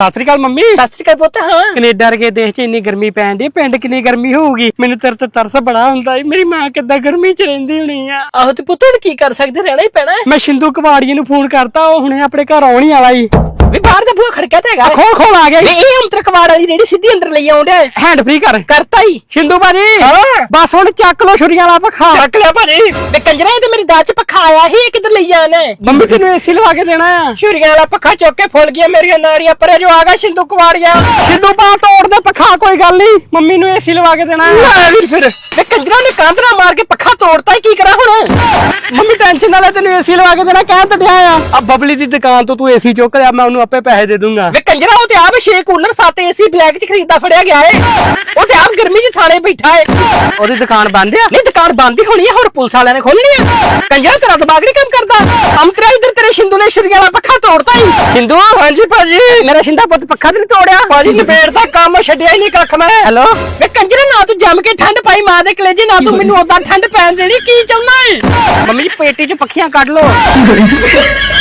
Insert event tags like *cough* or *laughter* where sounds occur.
ਸਤਿ ਸ੍ਰੀ ਅਕਾਲ mummy. ਸਤਿ ਸ਼੍ਰੀ ਅਕਾਲ ਪੁੱਤ ਹਾਂ। ਕੈਨੇਡਾ ਵਰਗੇ ਦੇਸ਼ 'ਚ ਇੰਨੀ ਗਰਮੀ ਪੈਣ ਦੀ ਪਿੰਡ ਕਿੰਨੀ ਗਰਮੀ ਹੋਊਗੀ? ਮੈਨੂੰ ਤੇਰੇ ਤੇ ਤਰਸ ਬੜਾ ਹੁੰਦਾ ਈ ਮੇਰੀ ਮਾਂ ਕਿੱਦਾਂ ਗਰਮੀ 'ਚ ਰਹਿੰਦੀ ਹੋਣੀ ਆ। ਆਹੋ ਤੇ ਪੁੱਤ ਹੁਣ ਕੀ ਕਰ ਸਕਦੇ ਰਹਿਣਾ ਹੀ ਪੈਣਾ ਹੈ। ਮੈਂ ਸ਼ਿੰਦੂ ਕਵਾੜੀਏ ਨੂੰ ਫੋਨ ਕਰਤਾ ਉਹ ਹੁਣੇ ਆਪਣੇ ਘਰ ਆਉਣ ਹੀ ਵਾਲਾ ਈ। ਵੀ ਬਾਹਰ ਦਾ ਬੂਹਾ ਖੜਕਿਆ ਤੇ ਹੈਗਾ। ਖੋਲ ਖੋਲ ਆ ਗਿਆ ਵੀ ਇਹ ਅੰਤਰ ਕਵਾੜ ਵਾਲੀ ਜਿਹੜੀ ਸਿੱਧੀ ਅੰਦਰ ਲਈ ਆਉਂਦਾ ਹੈਂਡ ਫ੍ਰੀ ਕਰ। ਕਰਤਾ ਹੀ ਸ਼ਿੰਦੂ ਬਾਜੀ ਹਾਂ। ਬਸ ਹੁਣ ਚੱਕ ਲੋ ਛੁਰੀਆਂ ਵਾਲਾ ਪੱਖਾ ਚੱਕ ਲਿਆ ਭਾਜੀ। ਵੇ ਕੰਜਰਾ ਇਹ ਤੇ ਮੇਰੀ ਦਾਤ ਚ ਪੱਖਾ ਆਇਆ ਸੀ ਇਹ ਕਿੱਧਰ ਲਈ ਜਾਣਾ ਹੈ? ਮੰਮੀ ਤੈਨੂੰ ਏਸੀ ਲਵਾ ਕੇ ਦੇਣਾ ਆ ਛੁਰੀਆਂ ਵਾਲਾ ਪੱਖਾ ਚੁੱਕ ਕੇ ਫੁੱਲ ਗਿਆ ਮੇਰੀਆਂ ਨਾੜੀਆਂ ਪਰੇ ਜੋ ਆ ਗਿਆ ਸਿੰਧੂ ਕੁਵਾੜੀਆਂ ਸ਼ਿੰਦੂ ਪਾ ਤੋੜ ਦੇ ਪੱਖਾ ਕੋਈ ਗੱਲ ਨਹੀਂ। ਮੰਮੀ ਨੂੰ ਏਸੀ ਲਵਾ ਕੇ ਦੇਣਾ ਆ ਲੈ ਵੀਰ ਫਿਰ। ਵੇ ਕੰਜਰਾ ਨੇ ਕਾਂਦਰਾ ਮਾਰ ਕੇ ਪੱਖਾ ਤੋੜਤਾ ਹੀ ਕੀ ਕਰਾਂ ਹੁਣ? ਮੰਮੀ ਟੈਨਸ਼ਨ ਨਾ ਲੈ ਤੈਨੂੰ ਏਸੀ ਲਵਾ ਕੇ ਦੇਣਾ ਕਹਿ ਤਾਂ ਡਿਆ ਆ। ਆ ਬਬਲੀ ਦੀ ਦੁਕਾਨ ਤੋਂ ਤੂੰ ਏਸੀ ਚੁੱਕ ਲਿਆ ਮੈਂ ਉਹਨੂੰ ਆਪੇ ਪੈਸੇ ਦੇ ਦੂੰਗਾ। ਵੇ ਕੰਜਰਾ ਉਹ ਤੇ ਆਪ 6 ਕੂਲਰ 7 ਏਸੀ ਬਲੈਕ ਚ ਖਰੀਦਾ ਫੜਿਆ ਗਿਆ ਏ। ਉਹ ਤੇ ਆਪ ਗਰਮੀ ਚ ਥਾਣੇ ਬੈਠਾ ਏ। ਉਹਦੀ ਦੁਕਾਨ ਬੰਦ ਆ? ਨਹੀਂ ਦੁਕਾਨ ਬੰਦ ਹੀ ਹੋਣੀ ਹੈ ਹੁਣ ਪੁਲਿਸ ਵਾਲਿਆਂ ਨੇ ਖੋਲਣੀ ਹੈ ਕੰਜਰਾ ਤੇਰਾ ਦਿਮਾਗ ਨਹੀਂ ਕੰਮ ਕਰਦਾ। ਅੰਤਰਾ ਇਧਰ ਤੇਰੇ ਸ਼ਿੰਦੂ ਨੇ ਸ਼ੁਰੀਆਂ ਵਾਲਾ ਪੱਖਾ ਤੋੜਤਾ ਹੀ। ਹਿੰਦੂ ਹਾਂਜੀ ਭਾਜੀ। ਮੇਰਾ ਸ਼ਿੰਦਾ ਪੁੱਤ ਪੱਖਾ ਤੇ ਨਹੀਂ ਤੋੜਿਆ। ਭਾਜੀ ਨਿਬੇੜ ਦਾ ਕੰਮ ਛੱਡਿਆ ਹੀ ਨਹੀਂ ਕੱਖ ਮੈਂ। ਹੈਲੋ ਵੇ ਕੰਜਰਾ ਨਾ ਤੂੰ ਜੰਮ ਕੇ ਠੰਡ ਪਾਈ ਮਾਂ ਦੇ ਕਲੇਜੇ ਨਾ ਤੂੰ ਮੈਨੂੰ ਉਦਾਂ ਠੰਡ ਪੈਣ ਦੇਣੀ ਕੀ ਚਾਹੁੰਦਾ ਏ? ਮੰਮੀ ਜੀ ਪੇਟੀ ਚ ਪੱਖੀਆਂ ਕੱਢ ਲੋ *laughs*